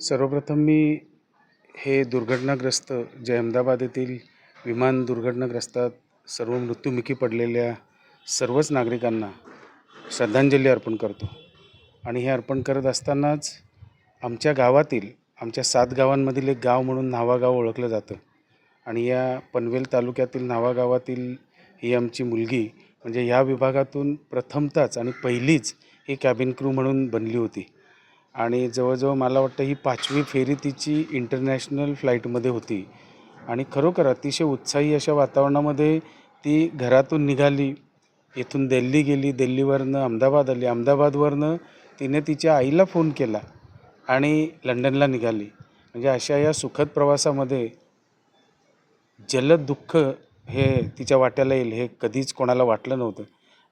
सर्वप्रथम मी हे दुर्घटनाग्रस्त जे अहमदाबाद येथील विमान दुर्घटनाग्रस्तात सर्व मृत्युमुखी पडलेल्या सर्वच नागरिकांना श्रद्धांजली अर्पण करतो. आणि हे अर्पण करत असतानाच आमच्या गावातील आमच्या सात गावांमधील एक गाव म्हणून न्हावागाव ओळखलं जातं. आणि या पनवेल तालुक्यातील न्हावागावातील ही आमची मुलगी म्हणजे ह्या विभागातून प्रथमताच आणि पहिलीच ही कॅबिन क्रू म्हणून बनली होती. आणि जवळजवळ मला वाटतं ही पाचवी फेरी तिची इंटरनॅशनल फ्लाईटमध्ये होती. आणि खरोखर अतिशय उत्साही अशा वातावरणामध्ये ती घरातून निघाली. इथून दिल्ली गेली. दिल्लीवरनं अहमदाबाद आली. अहमदाबादवरनं तिने तिच्या आईला फोन केला आणि लंडनला निघाली. म्हणजे अशा या सुखद प्रवासामध्ये जलद दुःख हे तिच्या वाट्याला येईल हे कधीच कोणाला वाटलं नव्हतं.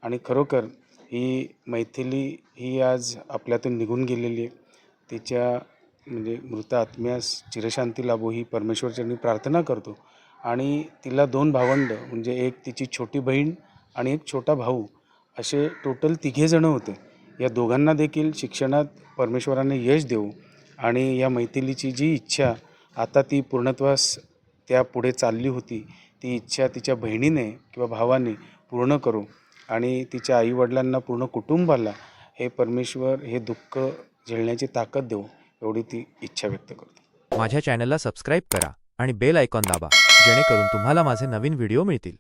आणि खरोखर ही मैथिली ही आज आपल्यातून निघून गेलेली आहे. तिच्या म्हणजे मृत आत्म्यास चिरशांती लाभो ही परमेश्वरचरणी प्रार्थना करतो. आणि तिला दोन भावंड म्हणजे एक तिची छोटी बहीण आणि एक छोटा भाऊ असे टोटल तिघेजणं होते. या दोघांना देखील शिक्षणात परमेश्वराने यश देऊ आणि या मैथिलीची जी इच्छा आता ती पूर्णत्वास त्या पुढे चालली होती ती इच्छा तिच्या बहिणीने किंवा भावाने पूर्ण करू. आणि तिच्या आईवडिलांना पूर्ण कुटुंबाला हे परमेश्वर हे दुःख झेलण्याची ताकद देऊ एवढी ती इच्छा व्यक्त करतो. माझ्या चॅनलला सबस्क्राईब करा आणि बेल आयकॉन दाबा जेणेकरून तुम्हाला माझे नवीन व्हिडिओ मिळतील.